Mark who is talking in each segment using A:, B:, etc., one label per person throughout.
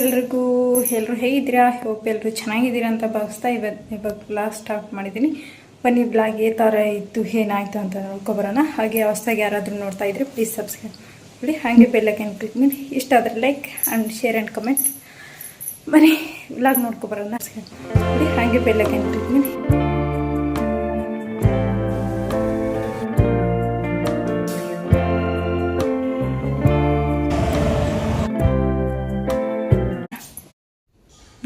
A: ಎಲ್ರಿಗೂ ಎಲ್ಲರೂ ಹೇಗಿದ್ದೀರಾ? ಹೋಪ್ ಎಲ್ಲರೂ ಚೆನ್ನಾಗಿದ್ದೀರಾ ಅಂತ ಭಾವಿಸ್ತಾ ಇವತ್ತು ಇವಾಗ ಬ್ಲಾಗ್ ಸ್ಟಾರ್ಟ್ ಮಾಡಿದ್ದೀನಿ. ಬನ್ನಿ ಬ್ಲಾಗ್ ಏ ಥರ ಇತ್ತು ಏನಾಯಿತು ಅಂತ ನೋಡ್ಕೊಬರೋಣ ಹಾಗೆ ಹೊಸ್ದಾಗಿ ಯಾರಾದರೂ ನೋಡ್ತಾ ಇದ್ರೆ ಪ್ಲೀಸ್ ಸಬ್ಸ್ಕ್ರೈಬ್ ಮಾಡಿ. ಹಾಗೆ ಬೆಲ್ಲೈಕನ್ ಕ್ಲಿಕ್ ಮಾಡಿ. ಇಷ್ಟ ಆದರೆ like and share and comment ಬನ್ನಿ ಬ್ಲಾಗ್ ನೋಡ್ಕೊಬರೋಣ ಮಾಡಿ ಹಾಗೆ ಬೆಲ್ಲೈಕನ್ ಕ್ಲಿಕ್ ಮಾಡಿ.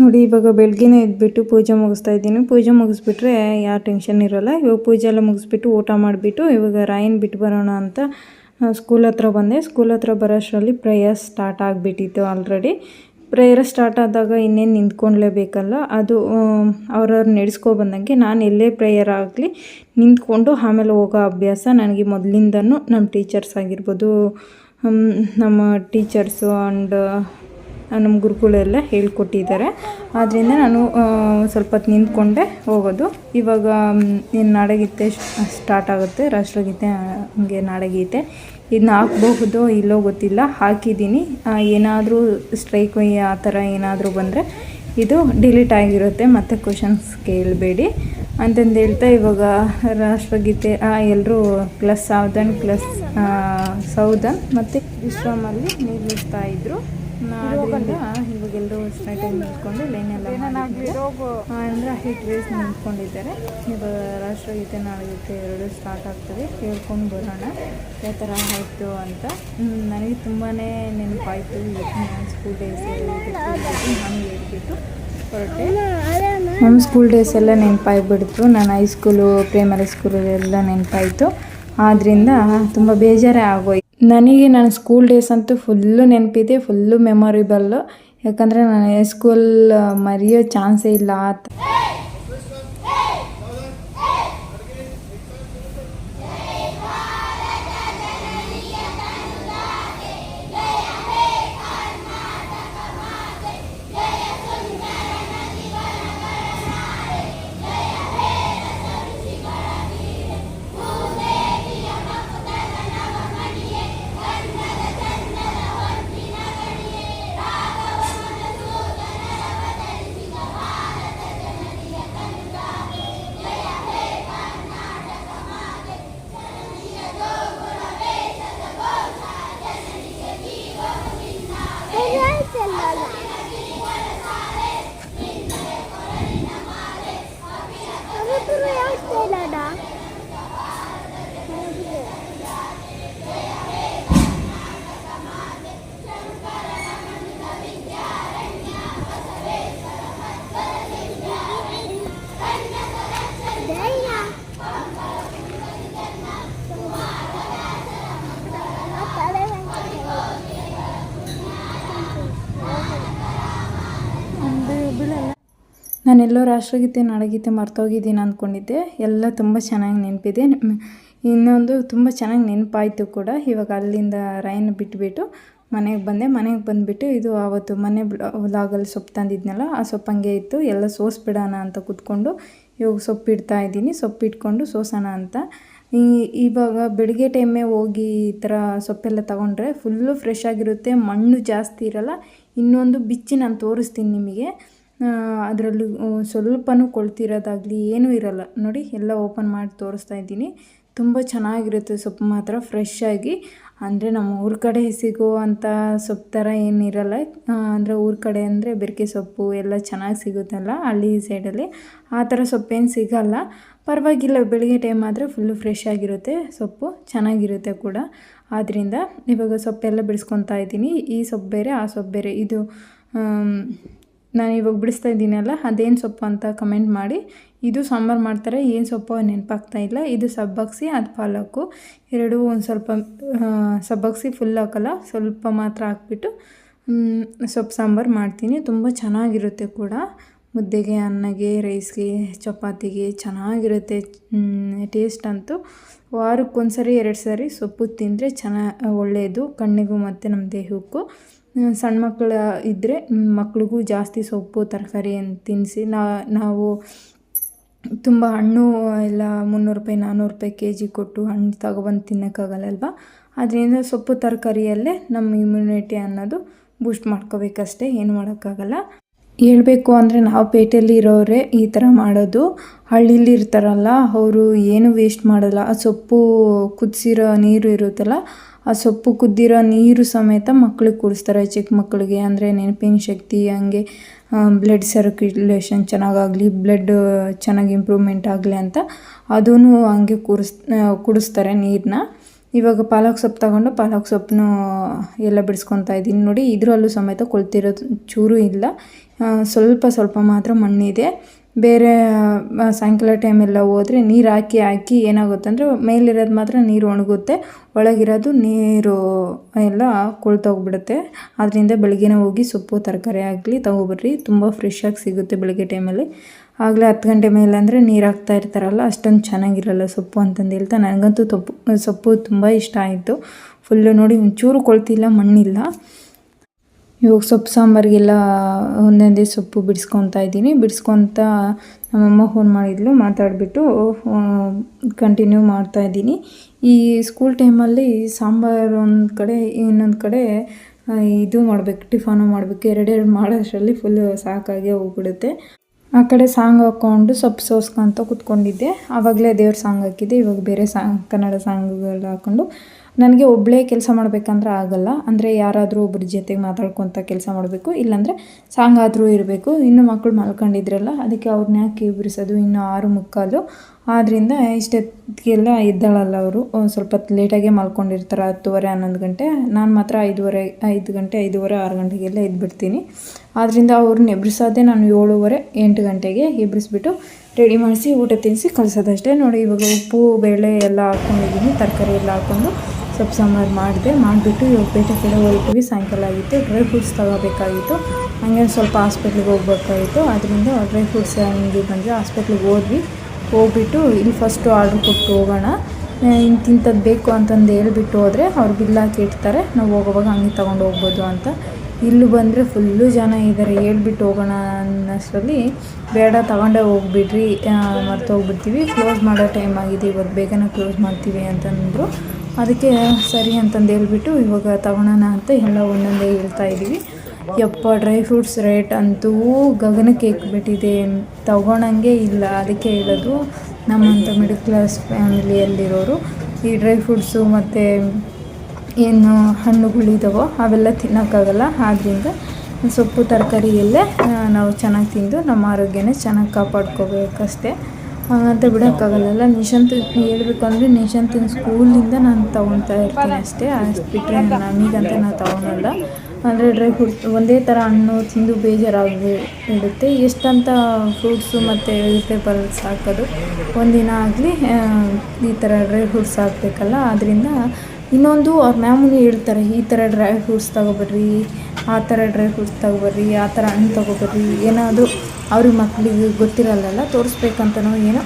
A: ನೋಡಿ, ಇವಾಗ ಬೆಳಗ್ಗೆನೇ ಎದ್ಬಿಟ್ಟು ಪೂಜೆ ಮುಗಿಸ್ತಾ ಇದ್ದೀನಿ. ಪೂಜೆ ಮುಗಿಸ್ಬಿಟ್ರೆ ಯಾವ ಟೆನ್ಷನ್ ಇರೋಲ್ಲ. ಇವಾಗ ಪೂಜೆ ಎಲ್ಲ ಮುಗಿಸ್ಬಿಟ್ಟು ಊಟ ಮಾಡಿಬಿಟ್ಟು ಇವಾಗ ರಾಯನ್ ಬಿಟ್ಟು ಬರೋಣ ಅಂತ ಸ್ಕೂಲ್ ಹತ್ರ ಬಂದೆ. ಸ್ಕೂಲ್ ಹತ್ರ ಬರೋಷ್ಟರಲ್ಲಿ ಪ್ರೇಯರ್ ಸ್ಟಾರ್ಟ್ ಆಗಿಬಿಟ್ಟಿತ್ತು ಆಲ್ರೆಡಿ ಪ್ರೇಯರ್ ಸ್ಟಾರ್ಟ್ ಆದಾಗ ಇನ್ನೇನು ನಿಂತ್ಕೊಳ್ಲೇಬೇಕಲ್ಲ ಅದು ಅವ್ರವ್ರು ನಡೆಸ್ಕೊ ಬಂದಂಗೆ ನಾನು ಎಲ್ಲೇ ಪ್ರೇಯರ್ ಆಗಲಿ ನಿಂತ್ಕೊಂಡು ಆಮೇಲೆ ಹೋಗೋ ಅಭ್ಯಾಸ ನನಗೆ ಮೊದಲಿಂದನೂ ನಮ್ಮ ಟೀಚರ್ಸ್ ಆಗಿರ್ಬೋದು ನಮ್ಮ ಟೀಚರ್ಸು ಆ್ಯಂಡ್ ನಮ್ಮ ಗುರುಗಳೆಲ್ಲ ಹೇಳ್ಕೊಟ್ಟಿದ್ದಾರೆ. ಆದ್ದರಿಂದ ನಾನು ಸ್ವಲ್ಪ ಹೊತ್ತು ನಿಂತ್ಕೊಂಡೆ ಹೋಗೋದು. ಇವಾಗ ಏನು ನಾಡಗೀತೆ ಸ್ಟಾರ್ಟ್ ಆಗುತ್ತೆ. ರಾಷ್ಟ್ರಗೀತೆ ಹಂಗೆ ನಾಡಗೀತೆ. ಇದನ್ನ ಹಾಕ್ಬಹುದೋ ಇಲ್ಲೋ ಗೊತ್ತಿಲ್ಲ. ಹಾಕಿದ್ದೀನಿ. ಏನಾದರೂ ಸ್ಟ್ರೈಕ್ ಆ ಥರ ಏನಾದರೂ ಬಂದರೆ ಇದು ಡಿಲೀಟ್ ಆಗಿರುತ್ತೆ. ಮತ್ತು ಕ್ವಶನ್ಸ್ ಕೇಳಬೇಡಿ. ಅಂತಂದು ಹೇಳ್ತಾ ಇವಾಗ ರಾಷ್ಟ್ರಗೀತೆ ಎಲ್ಲರೂ ಪ್ಲಸ್ ಸಾವಧಾನ್, ಪ್ಲಸ್ ಸೌದನ್ ಮತ್ತು ವಿಶ್ರಾಮಲ್ಲಿ ನಿರ್ಮಿಸ್ತಾ ಇದ್ರು. ಆದ್ದರಿಂದ ಇವಾಗ ಎಲ್ಲರೂ ಲೈನ್ ನಿಂತ್ಕೊಂಡು ಲೈನೆಲ್ಲ ಅಂದರೆ ಹೀಟ್ ರೇಸ್ ನಿಂತ್ಕೊಂಡಿದ್ದಾರೆ. ಇವಾಗ ರಾಷ್ಟ್ರಗೀತೆ ನಾಡಗೀತೆ ಎರಡು ಸ್ಟಾರ್ಟ್ ಆಗ್ತದೆ. ಕೇಳ್ಕೊಂಡು ಬರೋಣ. ಯಾವ ಥರ ಆಯಿತು ಅಂತ. ನನಗೆ ತುಂಬಾ ನೆನಪಾಯಿತು. ಸ್ಕೂಲ್ ಡೇಸ್ ನಾನು ಹೇಳ್ಬಿಟ್ಟು ಹೊರಟೆ. ನಮ್ಮ ಸ್ಕೂಲ್ ಡೇಸ್ ಎಲ್ಲ ನೆನಪಾಗ್ಬಿಡ್ತು. ನಾನು ಹೈಸ್ಕೂಲು ಪ್ರೈಮರಿ ಸ್ಕೂಲು ಎಲ್ಲ ನೆನಪಾಯಿತು. ಆದ್ದರಿಂದ ತುಂಬ ಬೇಜಾರೇ ಆಗೋಯ್ತು. ನನಗೆ ನನ್ನ ಸ್ಕೂಲ್ ಡೇಸ್ ಅಂತೂ ಫುಲ್ಲು ನೆನಪಿದೆ ಫುಲ್ಲು ಮೆಮೊರಿಬಲ್ಲು ಯಾಕಂದರೆ ನಾನು ಸ್ಕೂಲ್ ಮರೆಯೋ ಚಾನ್ಸೇ ಇಲ್ಲ ನಾನೆಲ್ಲೋ ರಾಷ್ಟ್ರಗೀತೆ, ನಾಡಗೀತೆ ಮರ್ತೋಗಿದ್ದೀನಿ ಅಂದ್ಕೊಂಡಿದ್ದೆ ಎಲ್ಲ ತುಂಬ ಚೆನ್ನಾಗಿ ನೆನಪಿದೆ. ಇನ್ನೊಂದು ತುಂಬ ಚೆನ್ನಾಗಿ ನೆನಪಾಯಿತು ಕೂಡ. ಇವಾಗ ಅಲ್ಲಿಂದ ರೈನ್ ಬಿಟ್ಬಿಟ್ಟು ಮನೆಗೆ ಬಂದೆ. ಮನೆಗೆ ಬಂದುಬಿಟ್ಟು ಇದು ಆವತ್ತು ಮನೆ ಲಾಗಲ್ಲಿ ಸೊಪ್ಪು ತಂದಿದ್ನಲ್ಲ, ಆ ಸೊಪ್ಪು ಹಂಗೆ ಇತ್ತು. ಎಲ್ಲ ಸೋಸ್ಬಿಡೋಣ ಅಂತ ಕೂತ್ಕೊಂಡು ಇವಾಗ ಸೊಪ್ಪು ಇಡ್ತಾ ಇದ್ದೀನಿ. ಸೊಪ್ಪು ಇಟ್ಕೊಂಡು ಸೋಸೋಣ ಅಂತ. ಈ, ಇವಾಗ ಬೆಳಗ್ಗೆ ಟೈಮೇ ಹೋಗಿ ಈ ಥರ ಸೊಪ್ಪೆಲ್ಲ ತಗೊಂಡ್ರೆ ಫುಲ್ಲು ಫ್ರೆಶ್ ಆಗಿರುತ್ತೆ. ಮಣ್ಣು ಜಾಸ್ತಿ ಇರಲ್ಲ. ಇನ್ನೊಂದು ಬಿಚ್ಚಿ ನಾನು ತೋರಿಸ್ತೀನಿ ನಿಮಗೆ. ಅದರಲ್ಲಿ ಸ್ವಲ್ಪನೂ ಕೊಳ್ತಿರೋದಾಗಲಿ ಏನೂ ಇರಲ್ಲ. ನೋಡಿ, ಎಲ್ಲ ಓಪನ್ ಮಾಡಿ ತೋರಿಸ್ತಾ ಇದ್ದೀನಿ. ತುಂಬ ಚೆನ್ನಾಗಿರುತ್ತೆ ಸೊಪ್ಪು ಮಾತ್ರ ಫ್ರೆಶ್ ಆಗಿ. ಅಂದರೆ ನಮ್ಮ ಊರ ಕಡೆ ಸಿಗುವಂಥ ಸೊಪ್ಪು ಥರ ಏನಿರಲ್ಲ ಅಂದರೆ ಊರ ಕಡೆ ಅಂದರೆ ಬೆರಕೆ ಸೊಪ್ಪು ಎಲ್ಲ ಚೆನ್ನಾಗಿ ಸಿಗುತ್ತಲ್ಲ ಹಳ್ಳಿ ಸೈಡಲ್ಲಿ. ಆ ಥರ ಸೊಪ್ಪೇನು ಸಿಗಲ್ಲ. ಪರವಾಗಿಲ್ಲ, ಬೆಳಿಗ್ಗೆ ಟೈಮ್ ಆದರೆ ಫುಲ್ಲು ಫ್ರೆಶ್ ಆಗಿರುತ್ತೆ ಸೊಪ್ಪು. ಚೆನ್ನಾಗಿರುತ್ತೆ ಕೂಡ. ಆದ್ದರಿಂದ ಇವಾಗ ಸೊಪ್ಪೆಲ್ಲ ಬಿಡಿಸ್ಕೊತಾ ಇದ್ದೀನಿ. ಈ ಸೊಪ್ಪು ಬೇರೆ, ಆ ಸೊಪ್ಪು ಬೇರೆ. ಇದು ನಾನು ಇವಾಗ ಬಿಡಿಸ್ತಾ ಇದ್ದೀನಲ್ಲ ಅದೇನು ಸೊಪ್ಪು ಅಂತ ಕಮೆಂಟ್ ಮಾಡಿ. ಇದು ಸಾಂಬಾರು ಮಾಡ್ತಾರೆ, ಏನು ಸೊಪ್ಪು ನೆನಪಾಗ್ತಾ ಇಲ್ಲ. ಇದು ಸಬ್ಬಕ್ಸಿ ಅದು ಪಾಲಕ್ಕು. ಎರಡೂ ಒಂದು ಸ್ವಲ್ಪ ಸಬ್ಬಗ್ಸಿ ಫುಲ್ ಹಾಕಲ್ಲ, ಸ್ವಲ್ಪ ಮಾತ್ರ ಹಾಕ್ಬಿಟ್ಟು ಸೊಪ್ಪು ಸಾಂಬಾರು ಮಾಡ್ತೀನಿ. ತುಂಬ ಚೆನ್ನಾಗಿರುತ್ತೆ ಕೂಡ. ಮುದ್ದೆಗೆ, ಅನ್ನಗೆ ರೈಸ್ಗೆ ಚಪಾತಿಗೆ ಚೆನ್ನಾಗಿರುತ್ತೆ. ಟೇಸ್ಟ್ ಅಂತೂ. ವಾರಕ್ಕೊಂದ್ಸರಿ, ಎರಡು ಸಾರಿ ಸೊಪ್ಪು ತಿಂದರೆ ಚೆನ್ನ ಒಳ್ಳೆಯದು ಕಣ್ಣಿಗೂ ಮತ್ತು ನಮ್ಮ ದೇಹಕ್ಕೂ. ಸಣ್ಣ ಮಕ್ಕಳು ಇದ್ದರೆ ಮಕ್ಳಿಗೂ ಜಾಸ್ತಿ ಸೊಪ್ಪು, ತರಕಾರಿ ತಿನ್ನಿಸಿ ನಾವು ತುಂಬ ಹಣ್ಣು ಎಲ್ಲ ಮುನ್ನೂರು ರೂಪಾಯಿ ನಾನ್ನೂರು ರೂಪಾಯಿ ಕೆ ಜಿ ಕೊಟ್ಟು ಹಣ್ಣು ತಗೊಬಂದು ತಿನ್ನೋಕ್ಕಾಗಲ್ಲಲ್ವ? ಅದರಿಂದ ಸೊಪ್ಪು, ತರಕಾರಿಯಲ್ಲೇ ನಮ್ಮ ಇಮ್ಯುನಿಟಿ ಅನ್ನೋದು ಬೂಸ್ಟ್ ಮಾಡ್ಕೋಬೇಕಷ್ಟೇ, ಏನು ಮಾಡೋಕ್ಕಾಗಲ್ಲ. ಹೇಳಬೇಕು ಅಂದರೆ ನಾವು ಪೇಟೆಯಲ್ಲಿ ಇರೋರೇ ಈ ಥರ ಮಾಡೋದು. ಹಳ್ಳಿಲಿ ಇರ್ತಾರಲ್ಲ, ಅವರು ಏನು ವೇಸ್ಟ್ ಮಾಡಲ್ಲ. ಆ ಸೊಪ್ಪು ಕುದಿಸಿರೋ ನೀರು ಇರುತ್ತಲ್ಲ ಆ ಸೊಪ್ಪು ಕುದ್ದಿರೋ ನೀರು ಸಮೇತ ಮಕ್ಳಿಗೆ ಕುಡಿಸ್ತಾರೆ ಚಿಕ್ಕ ಮಕ್ಕಳಿಗೆ ಅಂದರೆ ನೆನಪಿನ ಶಕ್ತಿ, ಹಂಗೆ ಬ್ಲಡ್ ಸರ್ಕ್ಯುಲೇಷನ್ ಚೆನ್ನಾಗಾಗಲಿ ಬ್ಲಡ್ ಚೆನ್ನಾಗಿ ಇಂಪ್ರೂವ್ಮೆಂಟ್ ಆಗಲಿ ಅಂತ ಅದೂ ಹಂಗೆ ಕುಡಿಸ್ ಕುಡಿಸ್ತಾರೆ ನೀರನ್ನ ಇವಾಗ ಪಾಲಕ್ ಸೊಪ್ಪು ತಗೊಂಡು ಪಾಲಕ್ ಸೊಪ್ಪನ್ನು ಎಲ್ಲ ಬಿಡಿಸ್ಕೊತಾ ಇದ್ದೀನಿ. ನೋಡಿ, ಇದರಲ್ಲೂ ಸಮೇತ ಕೊಳ್ತಿರೋದು ಚೂರು ಇಲ್ಲ. ಸ್ವಲ್ಪ ಸ್ವಲ್ಪ ಮಾತ್ರ ಮಣ್ಣಿದೆ. ಬೇರೆ ಸಾಯಂಕಾಲ ಟೈಮೆಲ್ಲ ಹೋದರೆ ನೀರು ಹಾಕಿ ಹಾಕಿ ಏನಾಗುತ್ತೆ ಅಂದರೆ ಮೇಲಿರೋದು ಮಾತ್ರ ನೀರು ಒಣಗುತ್ತೆ. ಒಳಗಿರೋದು ನೀರು ಎಲ್ಲ ಕೊಳ್ತೋಗ್ಬಿಡುತ್ತೆ ಅದರಿಂದ ಬೆಳಗ್ಗೆನೇ ಹೋಗಿ ಸೊಪ್ಪು, ತರಕಾರಿ ಆಗಲಿ ತೊಗೊಬರ್ರಿ. ತುಂಬ ಆಗಿ ಸಿಗುತ್ತೆ ಬೆಳಗ್ಗೆ ಟೈಮಲ್ಲಿ ಆಗಲೇ ಹತ್ತು ಗಂಟೆ ಮೇಲೆ ಅಂದರೆ ನೀರು ಹಾಕ್ತಾ ಇರ್ತಾರಲ್ಲ, ಅಷ್ಟೊಂದು ಚೆನ್ನಾಗಿರಲ್ಲ ಸೊಪ್ಪು ಅಂತಂದು ಹೇಳ್ತಾ ನನಗಂತೂ ತೊಪ್ಪು, ಸೊಪ್ಪು ತುಂಬ ಇಷ್ಟ ಆಯಿತು. ಫುಲ್ಲು ನೋಡಿ ಒಂಚೂರು ಕೊಳ್ತಿಲ್ಲ, ಮಣ್ಣಿಲ್ಲ. ಇವಾಗ ಸೊಪ್ಪು ಸಾಂಬಾರಿಗೆಲ್ಲ ಒಂದೊಂದೇ ಸೊಪ್ಪು ಬಿಡಿಸ್ಕೊತಾ ಇದ್ದೀನಿ. ಬಿಡಿಸ್ಕೊತ ನಮ್ಮಮ್ಮ ಫೋನ್ ಮಾಡಿದ್ಲು, ಮಾತಾಡಿಬಿಟ್ಟು ಕಂಟಿನ್ಯೂ ಮಾಡ್ತಾ ಇದ್ದೀನಿ. ಈ ಸ್ಕೂಲ್ ಟೈಮಲ್ಲಿ ಸಾಂಬಾರು ಒಂದು ಕಡೆ, ಇನ್ನೊಂದು ಕಡೆ ಇದು ಮಾಡಬೇಕು ಟಿಫಾನು ಮಾಡಬೇಕು. ಎರಡೆರಡು ಮಾಡೋಷ್ಟರಲ್ಲಿ ಫುಲ್ಲು ಸಾಕಾಗಿ ಹೋಗ್ಬಿಡುತ್ತೆ. ಆ ಕಡೆ ಸಾಂಗ್ ಹಾಕ್ಕೊಂಡು ಸೊಪ್ಪು ಸೋಸ್ಕೊಂತ ಕೂತ್ಕೊಂಡಿದ್ದೆ. ಆವಾಗಲೇ ದೇವ್ರ ಸಾಂಗ್ ಹಾಕಿದ್ದೆ, ಇವಾಗ ಬೇರೆ ಸಾಂಗ್ ಕನ್ನಡ ಸಾಂಗ್ಗಳು ಹಾಕ್ಕೊಂಡು ನನಗೆ ಒಬ್ಬಳೇ ಕೆಲಸ ಮಾಡಬೇಕಂದ್ರೆ ಆಗಲ್ಲ. ಅಂದರೆ ಯಾರಾದರೂ ಒಬ್ಬರ ಜೊತೆಗೆ ಮಾತಾಡ್ಕೊತ ಕೆಲಸ ಮಾಡಬೇಕು. ಇಲ್ಲಾಂದರೆ ಸಾಂಗ್ ಆದರೂ ಇರಬೇಕು. ಇನ್ನು ಮಕ್ಕಳು ಮಲ್ಕೊಂಡಿದ್ರಲ್ಲ, ಅದಕ್ಕೆ ಅವ್ರನ್ನ ಯಾಕೆ ಬಿರಿಸೋದು ಇನ್ನು ಆರು ಮುಕ್ಕಾಲು. ಆದ್ದರಿಂದ ಇಷ್ಟೊತ್ತಿಗೆಲ್ಲ ಇದ್ದಾಳಲ್ಲ ಅವರು. ಸ್ವಲ್ಪ ಲೇಟಾಗೆ ಮಲ್ಕೊಂಡಿರ್ತಾರೆ ಹತ್ತುವರೆ, ಹನ್ನೊಂದು ಗಂಟೆ. ನಾನು ಮಾತ್ರ ಐದುವರೆ, ಐದು ಗಂಟೆ, ಐದುವರೆ, ಆರು ಗಂಟೆಗೆಲ್ಲ ಎದ್ಬಿಡ್ತೀನಿ. ಆದ್ದರಿಂದ ಅವ್ರನ್ನ ಎಬ್ರಿಸೋದೇ ನಾನು ಏಳುವರೆ, ಎಂಟು ಗಂಟೆಗೆ ಎಬ್ರಿಸ್ಬಿಟ್ಟು ರೆಡಿ ಮಾಡಿಸಿ ಊಟ ತಿನ್ನಿಸಿ ಕಳಿಸೋದಷ್ಟೇ. ನೋಡಿ, ಇವಾಗ ಉಪ್ಪು, ಬೇಳೆ ಎಲ್ಲ ಹಾಕ್ಕೊಂಡಿದ್ದೀನಿ ತರಕಾರಿ ಎಲ್ಲ ಹಾಕ್ಕೊಂಡು ಸೊಪ್ಪು ಸಾಂಬಾರು ಮಾಡಿದೆ. ಮಾಡಿಬಿಟ್ಟು ಇವಾಗ ಪೇಟೆ ಕಡೆ ಹೊರಟಿವಿ. ಸಾಯಂಕಾಲ ಆಗಿತ್ತು. ಡ್ರೈ ಫ್ರೂಟ್ಸ್ ತಗೋಬೇಕಾಗಿತ್ತು. ಹಂಗೆ ಸ್ವಲ್ಪ ಹಾಸ್ಪಿಟ್ಲಿಗೆ ಹೋಗ್ಬೇಕಾಗಿತ್ತು. ಅದರಿಂದ ಡ್ರೈ ಫ್ರೂಟ್ಸ್ ಹಂಗೆ ಬಂದರೆ ಹಾಸ್ಪಿಟ್ಲಿಗೆ ಹೋದ್ವಿ. ಹೋಗ್ಬಿಟ್ಟು ಇಲ್ಲಿ ಫಸ್ಟು ಆರ್ಡ್ರ್ ಕೊಟ್ಟು ಹೋಗೋಣ. ಇಂತಿಂಥದ್ದು ಬೇಕು ಅಂತಂದು ಹೇಳ್ಬಿಟ್ಟು ಹೋದರೆ ಅವ್ರು ಬಿಲ್ ಹಾಕಿ ಇಡ್ತಾರೆ. ನಾವು ಹೋಗೋವಾಗ ಹಂಗೆ ತೊಗೊಂಡು ಹೋಗ್ಬೋದು ಅಂತ. ಇಲ್ಲಿ ಬಂದರೆ ಫುಲ್ಲು ಜನ ಇದ್ದಾರೆ ಹೇಳ್ಬಿಟ್ಟು ಹೋಗೋಣ ಅನ್ನೋಷ್ಟರಲ್ಲಿ ಬೇಡ, ತಗೊಂಡೇ ಹೋಗ್ಬಿಡ್ರಿ. ಮರ್ತೋಗ್ಬಿಡ್ತೀವಿ ಕ್ಲೋಸ್ ಮಾಡೋ ಟೈಮ್ ಆಗಿದೆ. ಇವತ್ತು ಬೇಗನೆ ಕ್ಲೋಸ್ ಮಾಡ್ತೀವಿ ಅಂತಂದರು ಅದಕ್ಕೆ ಸರಿ ಅಂತಂದು ಹೇಳ್ಬಿಟ್ಟು ಇವಾಗ ತಗೊಳೋಣ ಅಂತ ಎಲ್ಲ ಒಂದೊಂದೇ ಹೇಳ್ತಾ ಇದ್ದೀವಿ. ಯಪ್ಪ, ಡ್ರೈ ಫ್ರೂಟ್ಸ್ ರೇಟ್ ಅಂತೂ ಗಗನಕ್ಕೆ ಇಕ್ಬಿಟ್ಟಿದೆ. ತಗೊಳಂಗೆ ಇಲ್ಲ. ಅದಕ್ಕೆ ಹೇಳೋದು ನಮ್ಮಂಥ ಮಿಡಲ್ ಕ್ಲಾಸ್ ಫ್ಯಾಮಿಲಿಯಲ್ಲಿರೋರು, ಈ ಡ್ರೈ ಫ್ರೂಟ್ಸು ಮತ್ತು ಏನು ಹಣ್ಣುಗಳಿದಾವೋ ಅವೆಲ್ಲ ತಿನ್ನೋಕ್ಕಾಗಲ್ಲ. ಆದ್ದರಿಂದ ಸೊಪ್ಪು ತರಕಾರಿ ಎಲ್ಲೇ ನಾವು ಚೆನ್ನಾಗಿ ತಿಂದು ನಮ್ಮ ಆರೋಗ್ಯನೇ ಚೆನ್ನಾಗಿ ಕಾಪಾಡ್ಕೋಬೇಕಷ್ಟೇ. ಅಂತ ಬಿಡೋಕ್ಕಾಗಲ್ಲ ನಿಶಾಂತ್ ಹೇಳ್ಬೇಕು ಅಂದರೆ ನಿಶಾಂತಿನ ಸ್ಕೂಲಿಂದ ನಾನು ತೊಗೊತಾ ಇರ್ತೀನಿ ಅಷ್ಟೇ. ಅಷ್ಟು ಬಿಟ್ಟರೆ ನಮಗಂತ ನಾನು ತೊಗೊಳಲ್ಲ. ಅಂದರೆ ಡ್ರೈ ಫ್ರೂಟ್ಸ್ ಒಂದೇ ಥರ ಹಣ್ಣು ತಿಂದು ಬೇಜಾರಾಗಿ ಇಡುತ್ತೆ ಎಷ್ಟಂತ ಫ್ರೂಟ್ಸು ಮತ್ತು ವೆಜಿಟೇಬಲ್ಸ್ ಹಾಕೋದು. ಒಂದಿನ ಆಗಲಿ ಈ ಥರ ಡ್ರೈ ಫ್ರೂಟ್ಸ್ ಹಾಕಬೇಕಲ್ಲ. ಆದ್ದರಿಂದ ಇನ್ನೊಂದು ಅವ್ರ ಮ್ಯಾಮ್ಗೆ ಹೇಳ್ತಾರೆ, ಈ ಥರ ಡ್ರೈ ಫ್ರೂಟ್ಸ್ ತಗೋಬರ್ರಿ, ಆ ಥರ ಡ್ರೈ ಫ್ರೂಟ್ಸ್ ತಗೋಬರ್ರಿ, ಆ ಥರ ಹಣ್ಣು ತಗೋಬರ್ರಿ, ಏನಾದರೂ ಅವ್ರಿಗೆ ಮಕ್ಕಳಿಗೆ ಗೊತ್ತಿರಲ್ಲ ತೋರಿಸ್ಬೇಕಂತನೋ ಏನೋ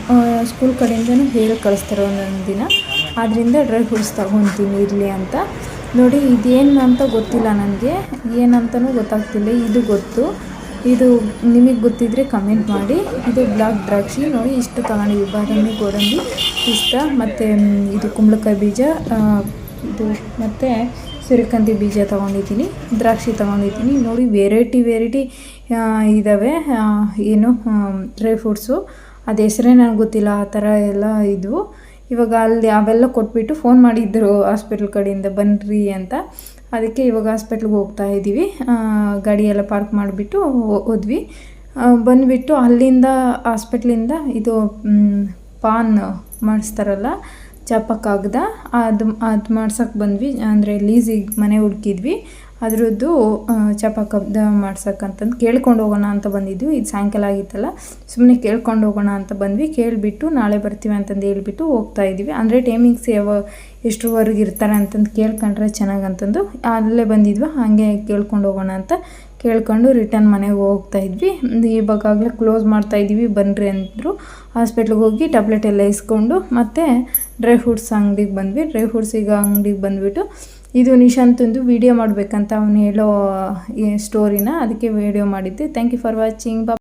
A: ಸ್ಕೂಲ್ ಕಡೆಯಿಂದನೂ ಹೇಳಿ ಕಳಿಸ್ತಾರೆ ಒಂದೊಂದು ದಿನ. ಆದ್ದರಿಂದ ಡ್ರೈ ಫ್ರೂಟ್ಸ್ ತಗೊತೀನಿ ಇರಲಿ ಅಂತ. ನೋಡಿ, ಇದೇನು ಅಂತ ಗೊತ್ತಿಲ್ಲ ನನಗೆ. ಏನಂತನೂ ಗೊತ್ತಾಗ್ತಿಲ್ಲ, ಇದು ಗೊತ್ತು. ಇದು ನಿಮಗೆ ಗೊತ್ತಿದ್ದರೆ ಕಮೆಂಟ್ ಮಾಡಿ. ಇದು ಬ್ಲಾಕ್ ದ್ರಾಕ್ಷಿ. ನೋಡಿ, ಇಷ್ಟು ತಗೊಂಡಿದ್ವಿ ಬಾದಾಮಿ, ಗೋಡಂಬಿ ಇಷ್ಟ ಮತ್ತು ಇದು ಕುಂಬಳಕಾಯಿ ಬೀಜ ಇದು ಮತ್ತು ಸೂರ್ಯಕಾಂತಿ ಬೀಜ ತೊಗೊಂಡಿದ್ದೀನಿ, ದ್ರಾಕ್ಷಿ ತೊಗೊಂಡಿದ್ದೀನಿ. ನೋಡಿ ವೆರೈಟಿ ವೆರೈಟಿ ಇದ್ದಾವೆ ಏನು ಡ್ರೈ ಫ್ರೂಟ್ಸು ಅದು ಹೆಸರೇ ನನಗೆ ಗೊತ್ತಿಲ್ಲ, ಆ ಥರ ಎಲ್ಲ ಇದ್ವು. ಇವಾಗ ಅಲ್ಲಿ ಅವೆಲ್ಲ ಕೊಟ್ಬಿಟ್ಟು ಫೋನ್ ಮಾಡಿದ್ದರು ಹಾಸ್ಪಿಟ್ಲ್ ಕಡೆಯಿಂದ ಬನ್ನಿರಿ ಅಂತ. ಅದಕ್ಕೆ ಇವಾಗ ಹಾಸ್ಪಿಟ್ಲ್ಗೆ ಹೋಗ್ತಾ ಇದ್ದೀವಿ ಗಾಡಿ ಎಲ್ಲ ಪಾರ್ಕ್ ಮಾಡಿಬಿಟ್ಟು ಹೋದ್ವಿ. ಬಂದುಬಿಟ್ಟು ಅಲ್ಲಿಂದ ಹಾಸ್ಪಿಟ್ಲಿಂದ ಇದು ಪಾನ್ ಮಾಡಿಸ್ತಾರಲ್ಲ ಚಪ್ಪ ಕಾಗ್ದ ಅದು ಅದು ಮಾಡ್ಸೋಕೆ ಬಂದ್ವಿ. ಅಂದರೆ ಲೀಸಿಗೆ ಮನೆ ಹುಡುಕಿದ್ವಿ. ಅದರದ್ದು ಚಪ ಕಬ್ದ ಮಾಡ್ಸಕ್ಕಂತಂದು ಕೇಳ್ಕೊಂಡು ಹೋಗೋಣ ಅಂತ ಬಂದಿದ್ವಿ. ಇದು ಸಾಯಂಕಾಲ ಆಗಿತ್ತಲ್ಲ ಸುಮ್ಮನೆ ಕೇಳ್ಕೊಂಡು ಹೋಗೋಣ ಅಂತ ಬಂದ್ವಿ. ಕೇಳಿಬಿಟ್ಟು ನಾಳೆ ಬರ್ತೀವಿ ಅಂತಂದು ಹೇಳ್ಬಿಟ್ಟು ಹೋಗ್ತಾ ಇದ್ವಿ ಅಂದರೆ ಟೈಮಿಂಗ್ಸ್ ಯಾವ ಎಷ್ಟರವರೆಗೆ ಇರ್ತಾರೆ ಅಂತಂದು ಕೇಳ್ಕೊಂಡ್ರೆ ಚೆನ್ನಾಗಂತಂದು ಅಲ್ಲೇ ಬಂದಿದ್ವಿ. ಹಾಗೆ ಕೇಳ್ಕೊಂಡು ಹೋಗೋಣ ಅಂತ ಕೇಳ್ಕೊಂಡು ರಿಟರ್ನ್ ಮನೆಗೆ ಹೋಗ್ತಾ ಇದ್ವಿ. ಇವಾಗಾಗಲೇ ಕ್ಲೋಸ್ ಮಾಡ್ತಾ ಇದ್ದೀವಿ. ಬನ್ನಿರಿ ಅಂದರು. ಹಾಸ್ಪಿಟ್ಲಿಗೆ ಹೋಗಿ ಟ್ಯಾಬ್ಲೆಟ್ ಎಲ್ಲ ಇಸ್ಕೊಂಡು ಮತ್ತು ಡ್ರೈ ಫ್ರೂಟ್ಸ್ ಅಂಗಡಿಗೆ ಬಂದ್ವಿ. ಡ್ರೈ ಫ್ರೂಟ್ಸ್ ಈಗ ಅಂಗಡಿಗೆ ಬಂದುಬಿಟ್ಟು ಇದು ನಿಶಾಂತಂದು ವಿಡಿಯೋ ಮಾಡಬೇಕಂತ ಅವನು ಹೇಳೋ ಸ್ಟೋರಿನ ಅದಕ್ಕೆ ವಿಡಿಯೋ ಮಾಡಿದ್ದೆ. ಥ್ಯಾಂಕ್ ಯು ಫಾರ್ ವಾಚಿಂಗ್ ಬಾ